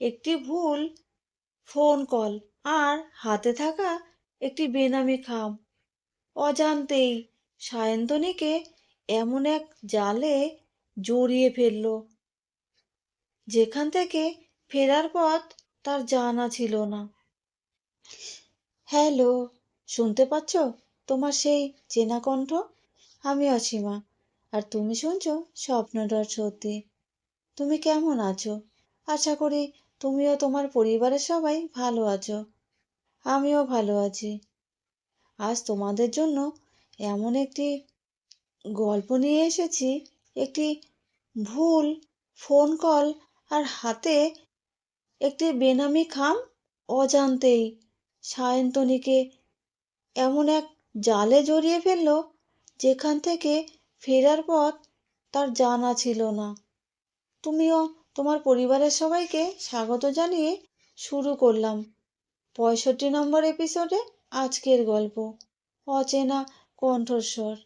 একটি ভুল phone call আর হাতে থাকা একটি বেনামি খাম। অজান্তেই সায়ন্তনীকে এমন এক জালে জড়িয়ে ফেলল, যেখান থেকে ফেরার পথ তার জানা ছিল না। হ্যালো, শুনতে পাচ্ছ তোমার সেই চেনা কণ্ঠ? আমি অসীমা, আর তুমি শুনছো স্বপ্নটার সত্যি। তুমি কেমন আছো? আশা করি তুমিও তোমার পরিবারের সবাই ভালো আছো। আমিও ভালো আছি। আজ তোমাদের জন্য এমন একটি গল্প নিয়ে এসেছি, একটি ভুল ফোন কল আর হাতে একটি বেনামি খাম অজান্তেই। সায়ন্তনীকে এমন এক জালে জড়িয়ে ফেলল, যেখান থেকে ফেরার পথ তার জানা ছিল না। তুমিও তোমার পরিবারের সবাইকে স্বাগত জানিয়ে শুরু করলাম পঁয়ষট্টি নম্বর এপিসোডে আজকের গল্প। অচেনা কণ্ঠস্বর।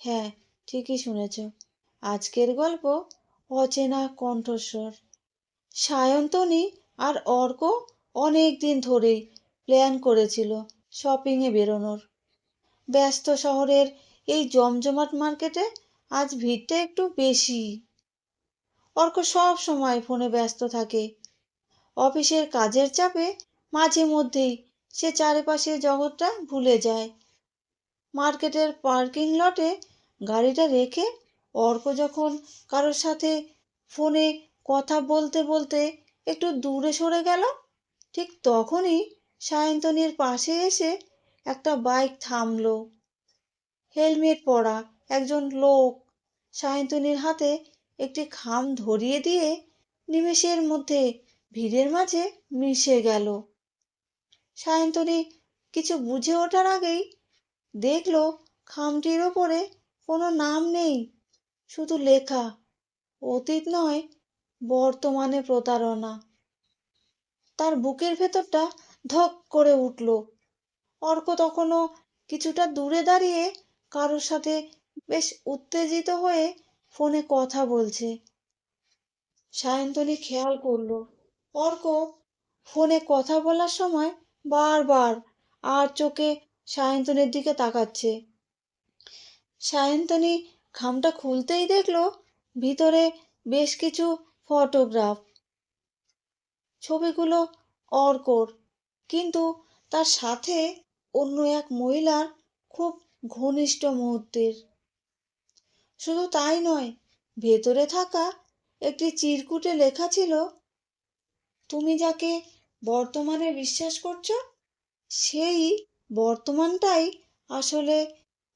হ্যাঁ ঠিকই শুনেছ। আজকের গল্প অচেনা কণ্ঠস্বর। সায়ন্তনী আর অর্ক অনেক দিন ধরেই প্ল্যান করেছিল শপিংয়ে বেরোনোর। ব্যস্ত শহরের এই জমজমাট মার্কেটে আজ ভিড়টা একটু বেশি। অর্ক সব সময় ফোনে ব্যস্ত থাকে। অফিসের কাজের চাপে মাঝে মধ্যেই সে চারিপাশের জগৎটা ভুলে যায়। মার্কেটের পার্কিং লটে গাড়িটা রেখে অর্ক যখন কারোর সাথে ফোনে কথা বলতে বলতে একটু দূরে সরে গেল, ঠিক তখনই সায়ন্তনীর পাশে এসে একটা বাইক থামলো। হেলমেট পরা একজন লোক সায়ন্তনীর হাতে একটি খাম ধরিয়ে দিয়ে নিমেষের মধ্যে ভিড়ের মাঝে মিশে গেল। সায়ন্তনী কিছু বুঝে ওঠার আগেই দেখল খামটির ওপরে কোনো নাম নেই, শুধু লেখা, অতীত নয়, বর্তমানে প্রতারণা। তার বুকের ভেতরটা ধক করে উঠল। অর্ক তখনও কিছুটা দূরে দাঁড়িয়ে কারোর সাথে বেশ উত্তেজিত হয়ে ফোনে কথা বলছে। সায়ন্তনী খেয়াল করল, অর্ক, ফোনে কথা বলার সময় বারবার আর চোখে সায়ন্তনের দিকে তাকাচ্ছে। সায়ন্তনী খামটা খুলতেই দেখল ভিতরে বেশ কিছু ফটোগ্রাফ। ছবিগুলো অর্কর, কিন্তু তার সাথে অন্য এক মহিলার খুব ঘনিষ্ঠ মুহূর্তের। শুধু তাই নয়, ভেতরে থাকা একটি চিরকুটে লেখা ছিল, তুমি যাকে বর্তমানে বিশ্বাস করছ, সেই বর্তমানটাই আসলে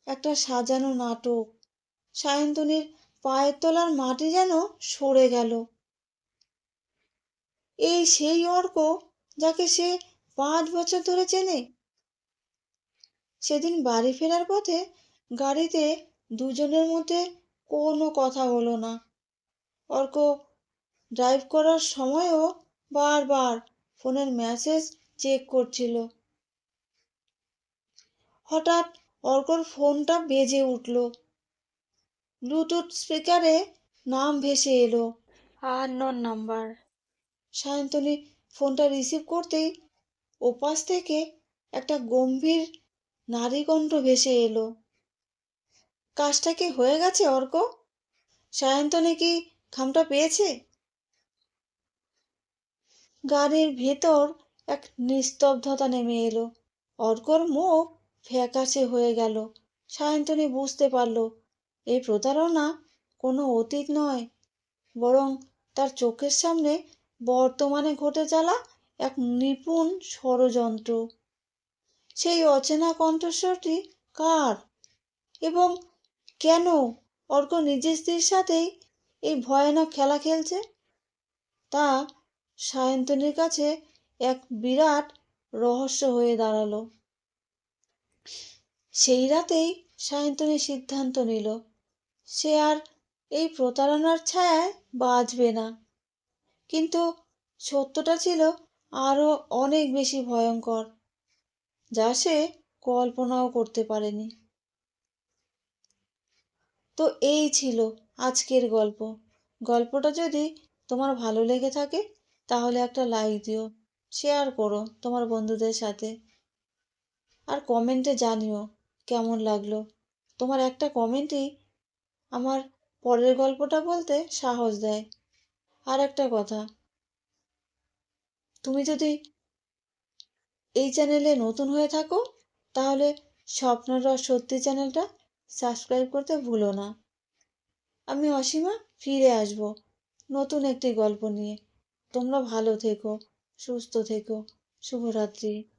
একটা সাজানো নাটক। সায়ন্তনীর পায়ের তলার মাটি যেন সরে গেল। এই সেই অর্ক যাকে সে পাঁচ বছর ধরে চেনে। সেদিন বাড়ি ফেরার পথে গাড়িতে দুজনের মধ্যে কোনো কথা হলো না। অর্ক ড্রাইভ করার সময়ও বারবার ফোনের মেসেজ চেক করছিল। হঠাৎ অর্কর ফোনটা বেজে উঠল। ব্লুটুথ স্পিকারে নাম ভেসে এলো। Unknown number. সায়ন্তনী ফোনটা রিসিভ করতেই ওপাশ থেকে একটা গম্ভীর নারী কণ্ঠ ভেসে এলো। কাজটা কি হয়ে গেছে, অর্ক? সায়ন্তনী কি খামটা পেয়েছে? গাড়ির ভেতর এক নিস্তব্ধতা নেমে এলো। অর্কর মুখ ফ্যাকাশে হয়ে গেল। সায়ন্তনী বুঝতে পারল, এই প্রতারণা কোনো অতীত নয়, বরং তার চোখের সামনে বর্তমানে ঘটে চলা এক নিপুণ ষড়যন্ত্র। সেই অচেনা কণ্ঠস্বরটি কার এবং কেন? অর্ক নিজের স্ত্রীর সাথেই এই ভয়ানক খেলা খেলছে। তা সায়ন্তনীর কাছে এক বিরাট রহস্য হয়ে দাঁড়াল। সেই রাতেই সায়ন্তনী সিদ্ধান্ত নিল, সে আর এই প্রতারণার ছায়ায় বাঁচবে না। কিন্তু সত্যটা ছিল আরও অনেক বেশি ভয়ঙ্কর, যা সে কল্পনাও করতে পারেনি। তো এই ছিল আজকের গল্প। গল্পটা যদি তোমার ভালো লেগে থাকে, তাহলে একটা লাইক দিও শেয়ার করো তোমার বন্ধুদের সাথে। আর কমেন্টে জানিও কেমন লাগল। তোমার একটা কমেন্টই আমার পরের গল্পটা বলতে সাহস দেয়। আর একটা কথা, তুমি যদি এই চ্যানেলে নতুন হয়ে থাকো, তাহলে স্বপ্নরস সত্যি চ্যানেলটা সাবস্ক্রাইব করতে ভুলো না। আমি অসীমা, ফিরে আসব নতুন একটি গল্প নিয়ে। তোমরা ভালো থেকো, সুস্থ থেকো। শুভরাত্রি।